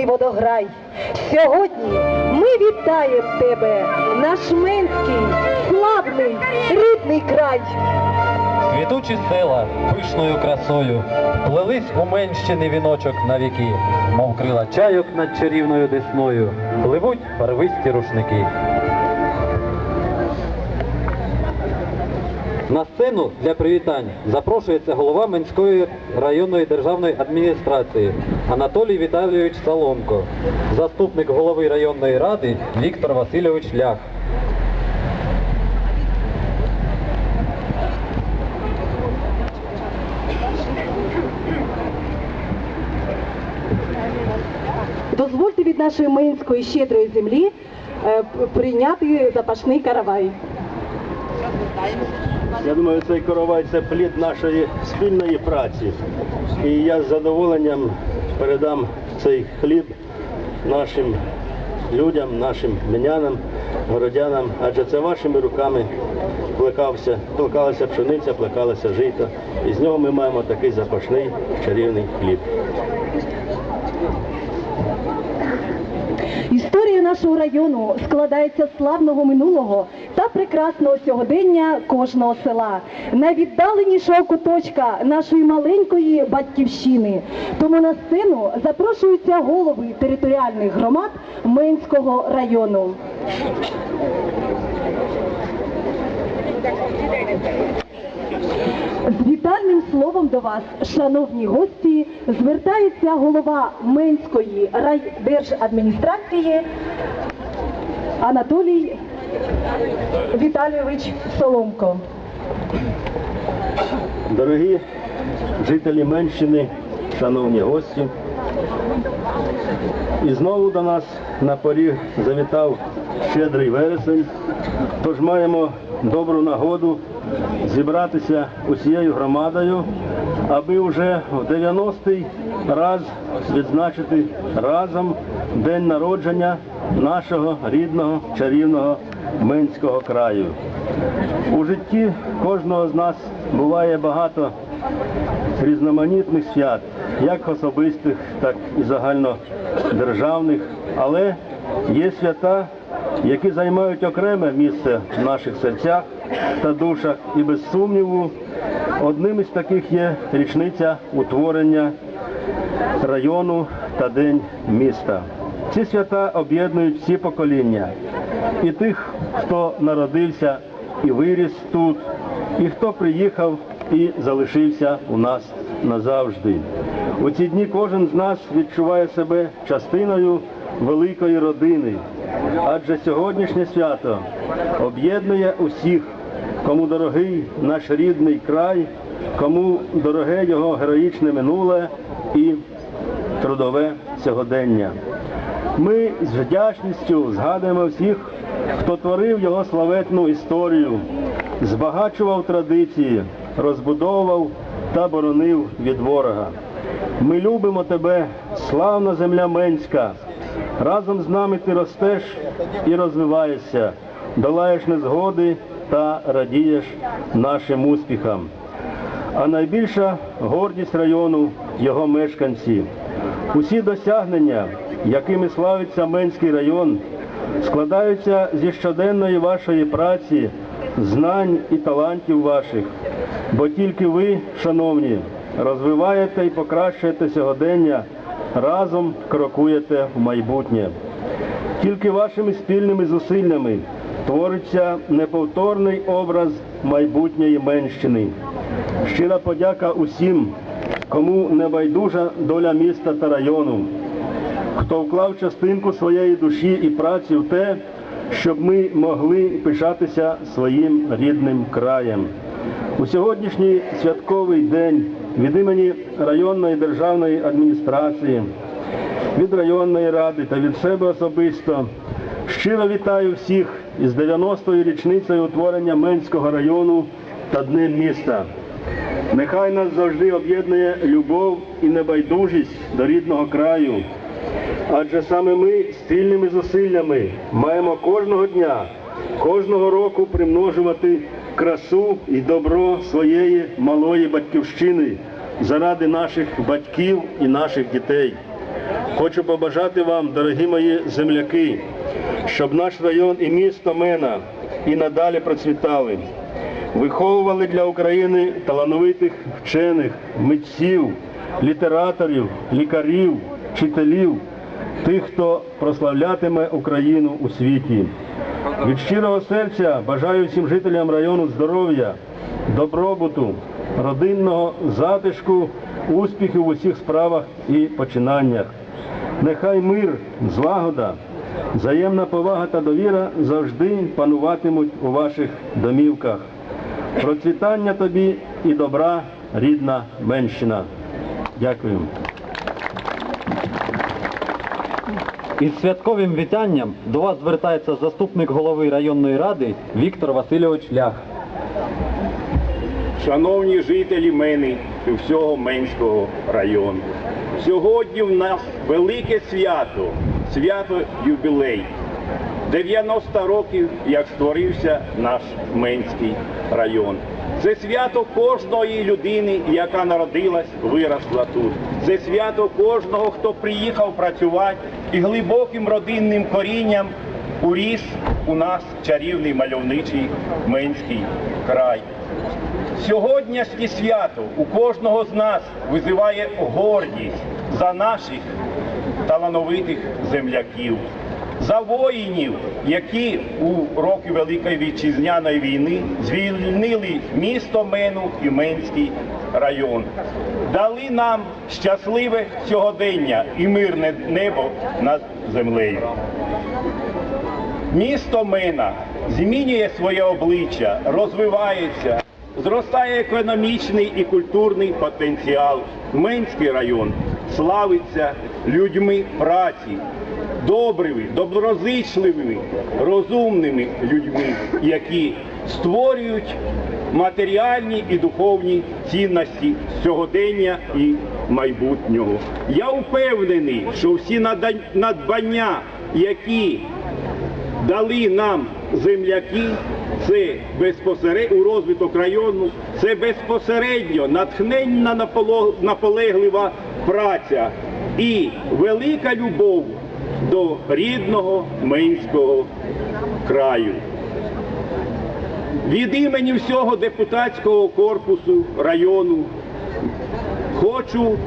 чарівний водограй. Сьогодні ми вітаємо тебе, наш менський, славний, рідний край. Квітучі села пишною красою плелись у менщини віночок на віки, мов крила чайок над чарівною десною, пливуть барвисті рушники. На сцену для привітань запрошується голова Менської районної державної адміністрації Анатолій Віталійович Соломко, заступник голови районної ради Віктор Васильович Лях. Дозвольте від нашої менської щедрої землі е, прийняти запашний каравай. Я думаю, цей коровай це плід нашої спільної праці. І я з задоволенням передам цей хліб нашим людям, нашим мінянам, городянам, адже це вашими руками плекався, плекалася пшениця, плекалося жито. І з нього ми маємо такий запашний чарівний хліб. Нашого району складається славного минулого та прекрасного сьогодення кожного села, найвіддаленішого куточка нашої маленької батьківщини. Тому на сцену запрошуються голови територіальних громад Менського району. З вітальним словом до вас, шановні гості, звертається голова Менської райдержадміністрації Анатолій Віталійович Соломко. Дорогі жителі Менщини, шановні гості, і знову до нас на поріг завітав щедрий вересень, тож маємо добру нагоду зібратися усією громадою, аби вже в 90-й раз відзначити разом день народження нашого рідного чарівного Минського краю. У житті кожного з нас буває багато різноманітних свят, як особистих, так і загальнодержавних, але є свята, які займають окреме місце в наших серцях та душах, і без сумніву, одним із таких є річниця утворення району та День міста. Ці свята об'єднують всі покоління. І тих, хто народився і виріс тут, і хто приїхав і залишився у нас назавжди. У ці дні кожен з нас відчуває себе частиною великої родини, адже сьогоднішнє свято об'єднує усіх, кому дорогий наш рідний край, кому дороге його героїчне минуле і трудове сьогодення. Ми з вдячністю згадуємо всіх, хто творив його славетну історію, збагачував традиції, розбудовував та боронив від ворога. Ми любимо тебе, славна земля Менська. Разом з нами ти ростеш і розвиваєшся, долаєш незгоди та радієш нашим успіхам. А найбільша гордість району його мешканці. Усі досягнення, якими славиться Менський район, складаються зі щоденної вашої праці, знань і талантів ваших. Бо тільки ви, шановні, розвиваєте і покращуєте сьогодення, разом крокуєте в майбутнє. Тільки вашими спільними зусиллями твориться неповторний образ майбутньої Менщини. Щира подяка усім, кому не байдужа доля міста та району, хто вклав частинку своєї душі і праці в те, щоб ми могли пишатися своїм рідним краєм. У сьогоднішній святковий день від імені районної державної адміністрації, від районної ради та від себе особисто щиро вітаю всіх із 90-ю річницею утворення Менського району та Днем міста. Нехай нас завжди об'єднує любов і небайдужість до рідного краю. Адже саме ми спільними зусиллями маємо кожного дня, кожного року примножувати красу і добро своєї малої батьківщини, заради наших батьків і наших дітей. Хочу побажати вам, дорогі мої земляки, щоб наш район і місто Мена і надалі процвітали, виховували для України талановитих вчених, митців, літераторів, лікарів, вчителів, тих, хто прославлятиме Україну у світі. Від щирого серця бажаю всім жителям району здоров'я, добробуту, родинного затишку, успіхів у усіх справах і починаннях. Нехай мир, злагода, взаємна повага та довіра завжди пануватимуть у ваших домівках. Процвітання тобі і добра, рідна Менщина. Дякую. Із святковим вітанням до вас звертається заступник голови районної ради Віктор Васильович Лях. Шановні жителі Мени і всього Менського району, сьогодні в нас велике свято, свято юбілей. 90 років, як створився наш Менський район. Це свято кожної людини, яка народилась, виросла тут. Це свято кожного, хто приїхав працювати і глибоким родинним корінням уріс у нас чарівний мальовничий Менський край. Сьогоднішнє свято у кожного з нас визиває гордість за наших талановитих земляків, за воїнів, які у роки Великої Вітчизняної війни звільнили місто Мену і Менський район, дали нам щасливе сьогодення і мирне небо над землею. Місто Мина змінює своє обличчя, розвивається, зростає економічний і культурний потенціал. Менський район славиться людьми праці, добрими, доброзичливими, розумними людьми, які створюють матеріальні і духовні цінності сьогодення і майбутнього. Я впевнений, що всі надбання, які дали нам земляки, це безпосередньо у розвиток району, це безпосередньо натхненна наполеглива праця і велика любов до рідного Менського краю. Від імені всього депутатського корпусу району хочу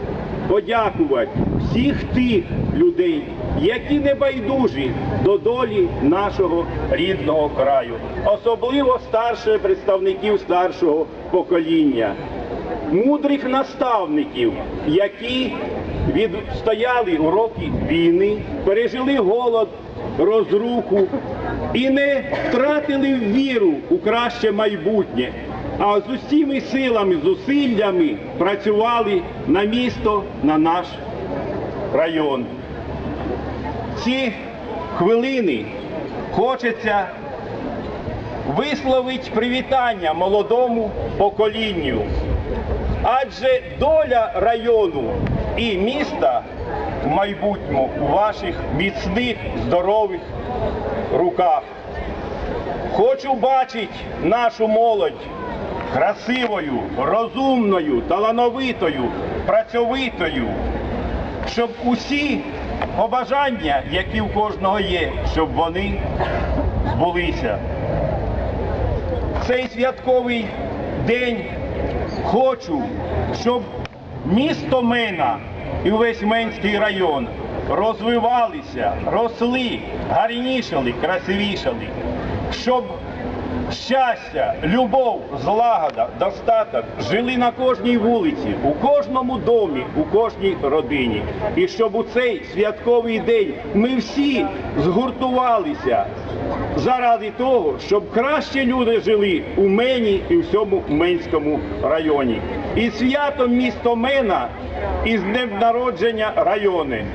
подякувати всіх тих людей, які не байдужі до долі нашого рідного краю, особливо старших представників старшого покоління, мудрих наставників, які відстояли уроки війни, пережили голод, розруху і не втратили віру у краще майбутнє, а з усіми силами, зусиллями працювали на місто, на наш район. Ці хвилини хочеться висловити привітання молодому поколінню. Адже доля району і міста в майбутньому у ваших міцних, здорових руках. Хочу бачити нашу молодь красивою, розумною, талановитою, працьовитою, щоб усі побажання, які в кожного є, щоб вони збулися. Цей святковий день хочу, щоб місто Мена і весь Менський район розвивалися, росли, гарнішали, красивішали, щоб щастя, любов, злагода, достаток жили на кожній вулиці, у кожному домі, у кожній родині. І щоб у цей святковий день ми всі згуртувалися заради того, щоб краще люди жили у Мені і всьому Менському районі. І святом місто Мена і з днем народження райони.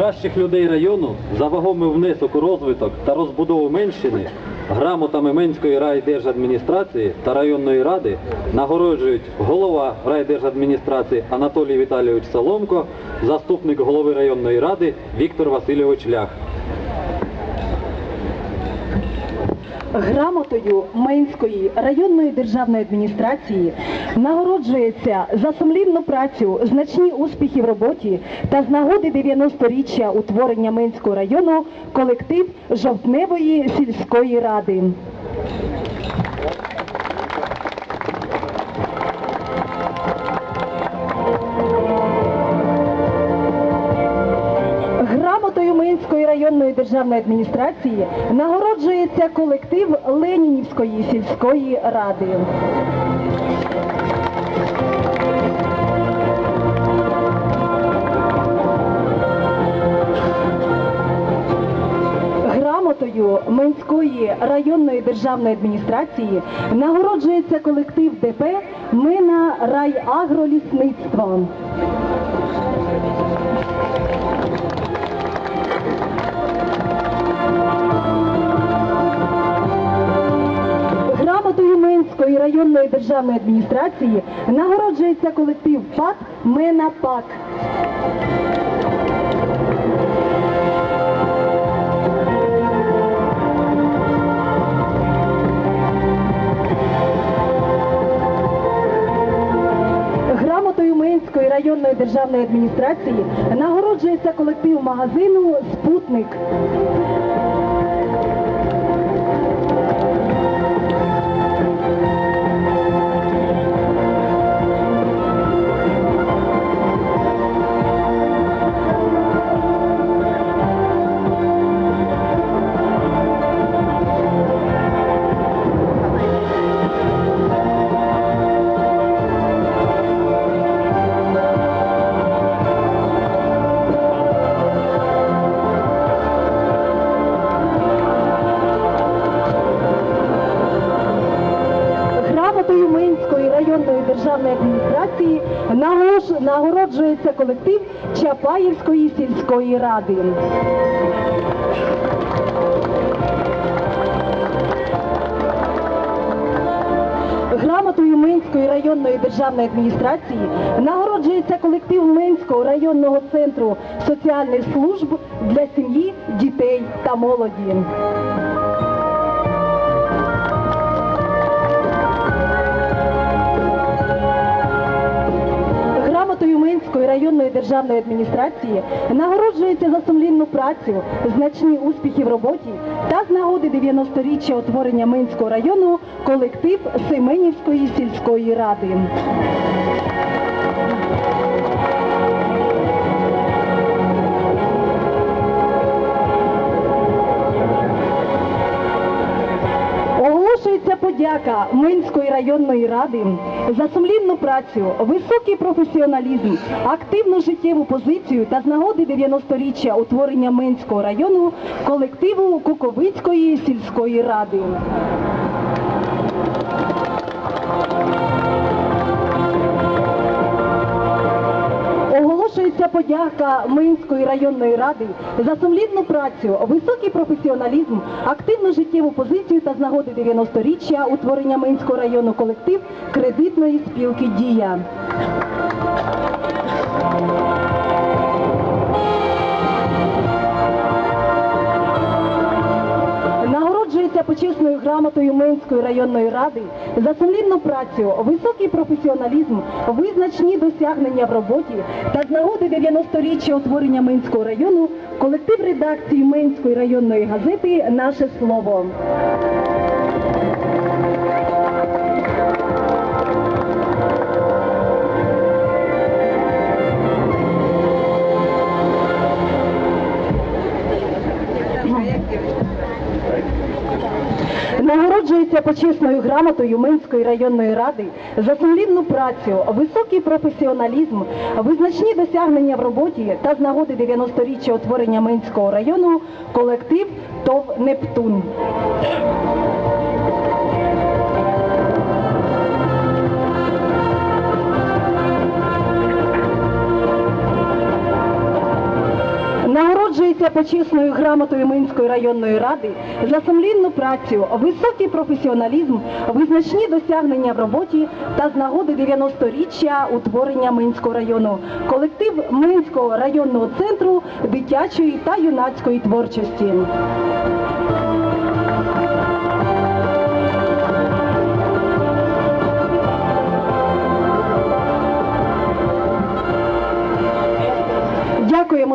Кращих людей району за вагомий внесок у розвиток та розбудову Менщини грамотами Менської райдержадміністрації та районної ради нагороджують голова райдержадміністрації Анатолій Віталійович Соломко, заступник голови районної ради Віктор Васильович Лях. Грамотою Менської районної державної адміністрації нагороджується за сумлінну працю, значні успіхи в роботі та з нагоди 90-річчя утворення Менського району колектив Жовтневої сільської ради. Державної адміністрації нагороджується колектив Ленінівської сільської ради. Грамотою Минської районної державної адміністрації нагороджується колектив ДП Мина райагролісництво. Минської районної державної адміністрації нагороджується колектив ПАК Мена ПАК. Грамотою Минської районної державної адміністрації нагороджується колектив магазину Спутник. Колектив Чапаївської сільської ради. Грамотою Минської районної державної адміністрації нагороджується колектив Минського районного центру соціальних служб для сім'ї, дітей та молоді. Грамотою районної державної адміністрації нагороджується за сумлінну працю, значні успіхи в роботі та з нагоди 90-річчя утворення Минського району колектив Семенівської сільської ради. Подяка Минської районної ради за сумлінну працю, високий професіоналізм, активну життєву позицію та з нагоди 90-річчя утворення Минського району колективу Куковицької сільської ради. Оголошується подяка Минської районної ради за сумлінну працю, високий професіоналізм, активну життєву позицію та з нагоди 90-річчя утворення Минського району колектив кредитної спілки Дія. Нагороджується почесною грамотою Минської районної ради за сумлінну працю, високий професіоналізм, визначні досягнення в роботі та з нагоди 90-річчя утворення Минського району колектив редакції Минської районної газети Наше слово. Нагороджується почесною грамотою Минської районної ради за сумлінну працю, високий професіоналізм, визначні досягнення в роботі та з нагоди 90-річчя утворення Минського району колектив ТОВ Нептун. Нагороджується почесною грамотою Минської районної ради за сумлінну працю, високий професіоналізм, визначні досягнення в роботі та з нагоди 90-річчя утворення Минського району. Колектив Минського районного центру дитячої та юнацької творчості.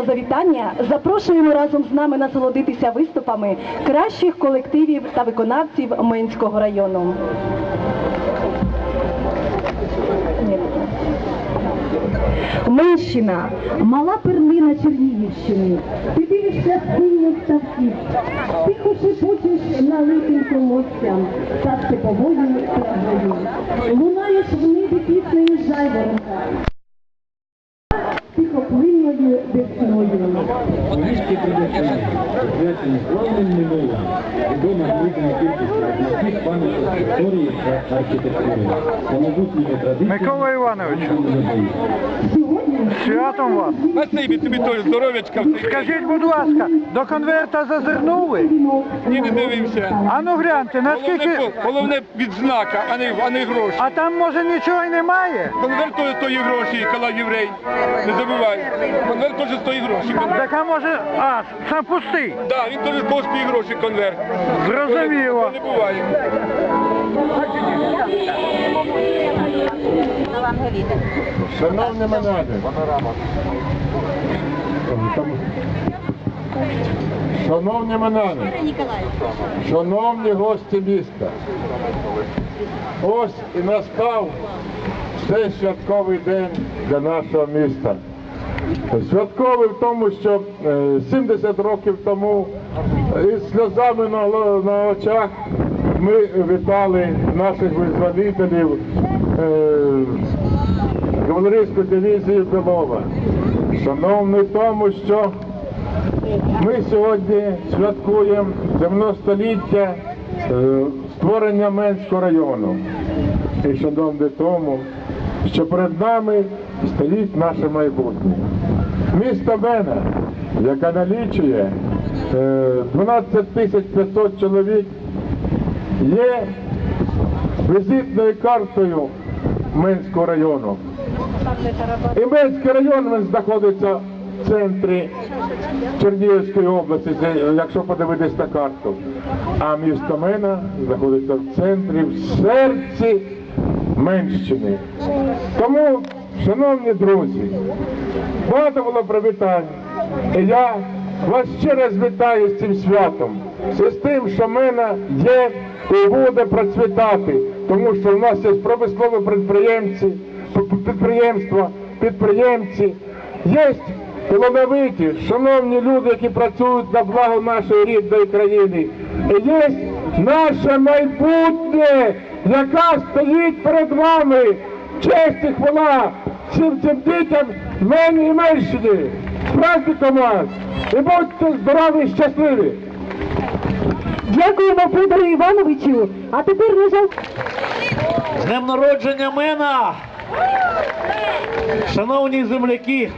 Завітання запрошуємо разом з нами насолодитися виступами кращих колективів та виконавців Менського району. Менщина, мала перлина Чернігівщини. Ти дивишся синіх ставків, тихо шепочеш налитим колоссям та степовою травою. Лунаєш в небі піснею жайворонка, Книжки придачі, присвячені славним минулим, відома глибина кількістю обласних пам'яток історії та архітектури, самобутніми традиціями. Микола Івановичу, святом вас. Спасибі тобі теж здоров'ячка. Скажіть, будь ласка, до конверта зазирнули? Ні, не дивився. А ну гляньте, наскільки. Головне, головне відзнака, а не, а не гроші. А там може нічого й немає? Конверт теж стоїть гроші, коли єврей. Не забувай. Конверт теж стоїть гроші. Так а може. А, сам пустий. Да, він теж коштує гроші конверт. Зрозуміло. Не буває. Шановні мене, Шановні мене, шановні гості міста, ось і настав цей святковий день для нашого міста. Святковий в тому, що е, 70 років тому е, із сльозами на, очах ми вітали наших визволителів е, кавалерійську дивізію Белова. Шановний тому, що ми сьогодні святкуємо 90-ліття е, створення Менського району. І шановний тому, що перед нами стоїть наше майбутнє. Місто Мена, яке налічує е, 12 тисяч 500 чоловік, є візитною картою Менського району. І Менський район знаходиться в центрі Чернігівської області, якщо подивитись на карту. А місто Мена знаходиться в центрі, в серці Менщини. Тому, шановні друзі, багато було привітань. І я вас ще раз вітаю з цим святом, з тим, що Мена є і буде процвітати, тому що в нас є промислові підприємці, підприємства, підприємці, є талановиті, шановні люди, які працюють на благо нашої рідної країни. І є наше майбутнє, яка стоїть перед вами. Честь і хвала всім цим дітям, мені і меншині. З праздником вас! І будьте здорові і щасливі! Дякуємо Федору Івановичу. А тепер, на жаль, З днем народження Мена! Шановні земляки,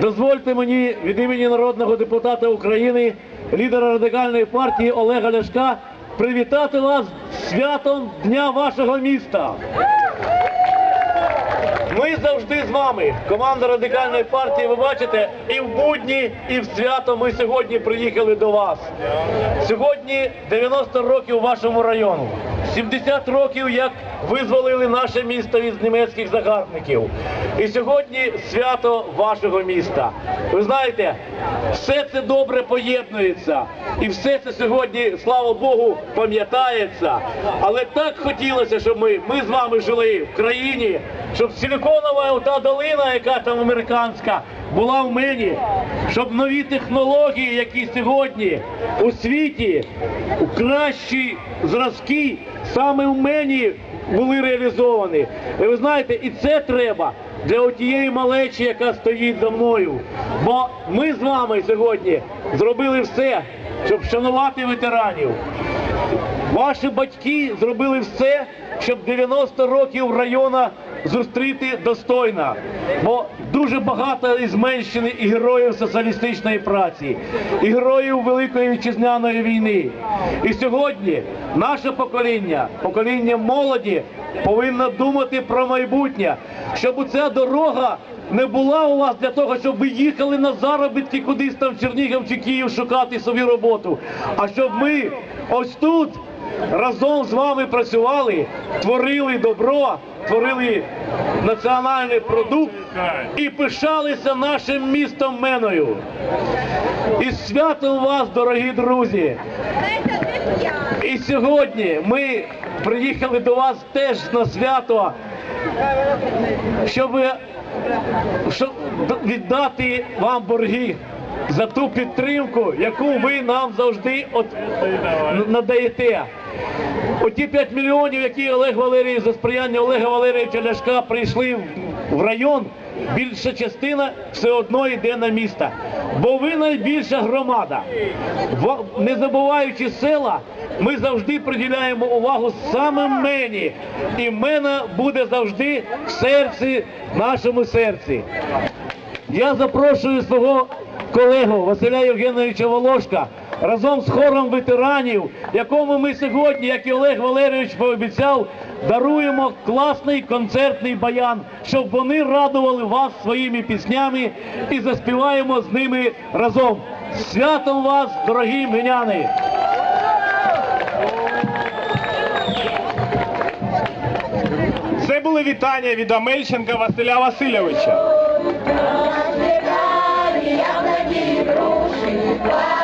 дозвольте мені від імені народного депутата України, лідера радикальної партії Олега Ляшка, привітати вас святом Дня вашого міста. Ми завжди з вами. Команда радикальної партії, ви бачите, і в будні, і в свято ми сьогодні приїхали до вас. Сьогодні 90 років вашому району. 70 років, як визволили наше місто від німецьких загарбників. І сьогодні свято вашого міста. Ви знаєте, все це добре поєднується. І все це сьогодні, слава Богу, пам'ятається. Але так хотілося, щоб ми, ми з вами жили в країні, щоб силіконова та долина, яка там американська, була в мені, щоб нові технології, які сьогодні у світі, у кращі зразки, саме в мені були реалізовані. І ви знаєте, і це треба для отієї малечі, яка стоїть за мною. Бо ми з вами сьогодні зробили все, щоб вшанувати ветеранів. Ваші батьки зробили все, щоб 90 років району зустріти достойно. Бо дуже багато із Менщини і героїв соціалістичної праці, і героїв Великої вітчизняної війни. І сьогодні наше покоління, покоління молоді, повинно думати про майбутнє, щоб ця дорога не була у вас для того, щоб ви їхали на заробітки кудись там в Чернігів чи Київ шукати собі роботу. А щоб ми ось тут разом з вами працювали, творили добро, творили національний продукт і пишалися нашим містом Меною. І святом вас, дорогі друзі! І сьогодні ми приїхали до вас теж на свято, щоб, щоб віддати вам борги за ту підтримку, яку ви нам завжди от, надаєте. Оті 5 мільйонів, які Олег Валерійович за сприяння Олега Валерійовича Ляшка прийшли в- район, більша частина все одно йде на місто. Бо ви найбільша громада. Не забуваючи села, ми завжди приділяємо увагу саме мені. І мена буде завжди в серці, в нашому серці. Я запрошую свого колегу Василя Євгеновича Волошка разом з хором ветеранів, якому ми сьогодні, як і Олег Валерійович пообіцяв, даруємо класний концертний баян, щоб вони радували вас своїми піснями і заспіваємо з ними разом. Святом вас, дорогі меняни! Це були вітання від Амельченка Василя Васильовича. igual.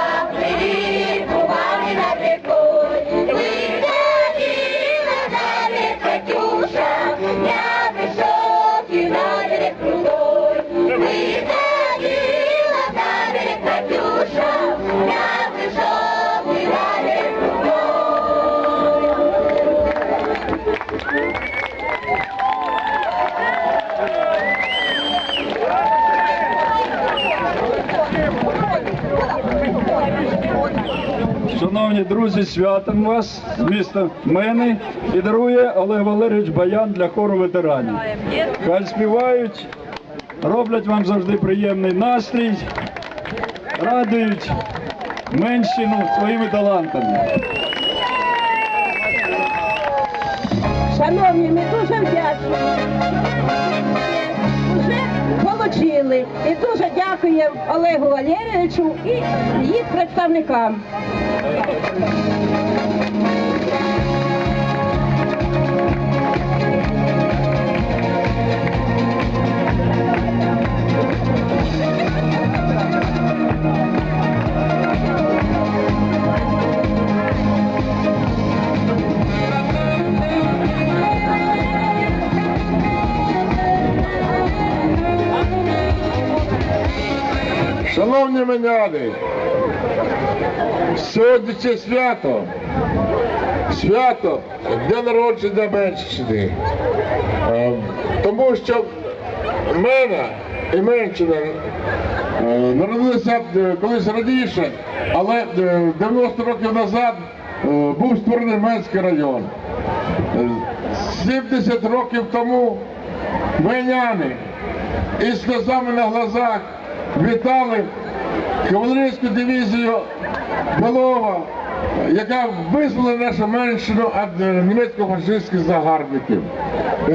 Шановні друзі, святом вас з міста Мени і дарує Олег Валерійович Баян для хору ветеранів. Хай співають, роблять вам завжди приємний настрій, радують менщину своїми талантами. Шановні, ми дуже вдячні. Отримали. І дуже дякуємо Олегу Валерійовичу і їх представникам. Thank меняни, сьогодні це свято, свято дня народження Менщини. Е, Тому що мене і Менщина е, народилися е, колись раніше, але е, 90 років назад був створений Менський район. Е, 70 років тому меняни із сльозами на глазах вітали кавалерійську дивізію Белова, яка визволила нашу меншину від е, німецько-фашистських загарбників.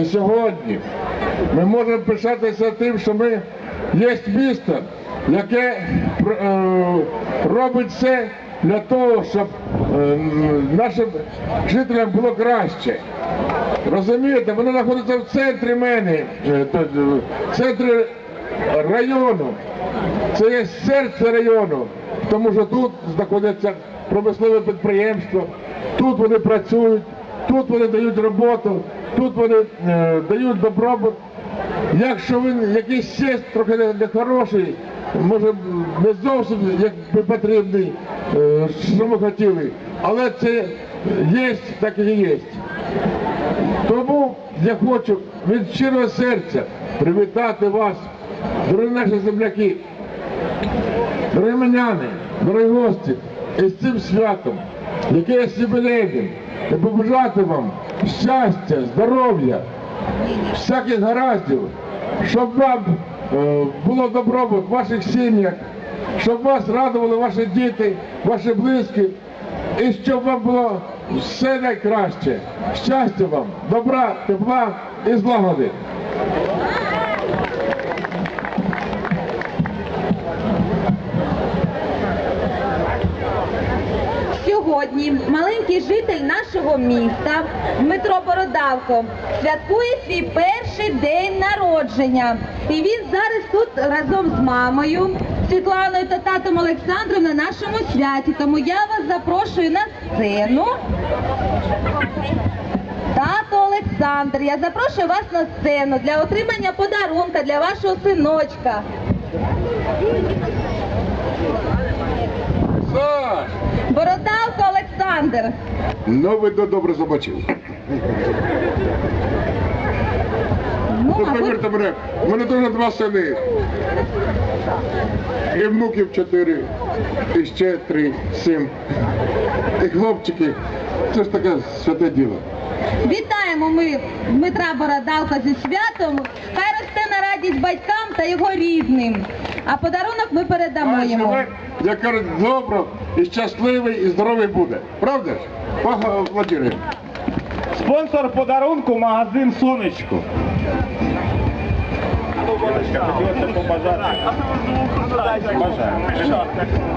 І сьогодні ми можемо пишатися тим, що ми є місто, яке е, робить все для того, щоб е, нашим жителям було краще. Розумієте, воно знаходиться в центрі мене, в центрі району. Це є серце району, тому що тут знаходяться промислове підприємство, тут вони працюють, тут вони дають роботу, тут вони е, дають добробут. Якщо він якийсь є трохи не- нехороший, може не зовсім як потрібний, е, що ми хотіли, але це є, так і є. Тому я хочу від щирого серця привітати вас, дорогі наші земляки, дорогі меняни, дорогі гості, із цим святом, яке є юбілейним, і побажати вам щастя, здоров'я, всяких гараздів, щоб вам е, було добробут в ваших сім'ях, щоб вас радували ваші діти, ваші близькі, і щоб вам було все найкраще. Щастя вам, добра, тепла і злагоди. Сьогодні маленький житель нашого міста Дмитро Бородавко святкує свій перший день народження. І він зараз тут разом з мамою Світланою та татом Олександром на нашому святі. Тому я вас запрошую на сцену. Тато Олександр, я запрошую вас на сцену для отримання подарунка для вашого синочка. Саш! Бородавка Олександр. Ну, видно, добре забачив. Ну, Ну, повірте мене, в мене дуже два сини. І внуків чотири, і ще три, сім. І хлопчики. Це ж таке святе діло. вітаємо ми Дмитра Бородавка зі святом. Хай росте на радість батькам та його рідним. А подарунок ми передамо йому. як кажуть, добро, і щасливий, і здоровий буде. Правда Владимир. Спонсор подарунку магазин Сонечко.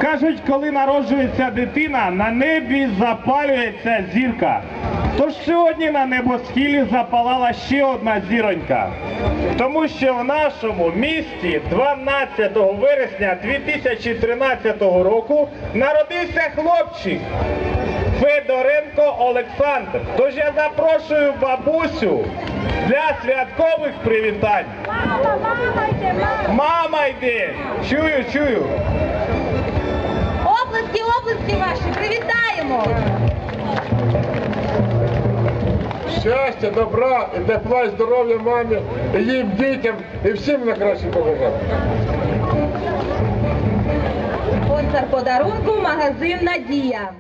Кажуть, коли народжується дитина, на небі запалюється зірка. Тож сьогодні на небосхилі запалала ще одна зіронька. Тому що в нашому місті 12 вересня 2013 року народився хлопчик. Федоренко Олександр. Тож я запрошую бабусю для святкових привітань. Мама мама йде! Чую, чую. Оплески, оплески ваші, привітаємо! Щастя, добра, і тепла, і здоров'я мамі, і їм дітям, і всім на краще побажати. Спонсор подарунку магазин Надія.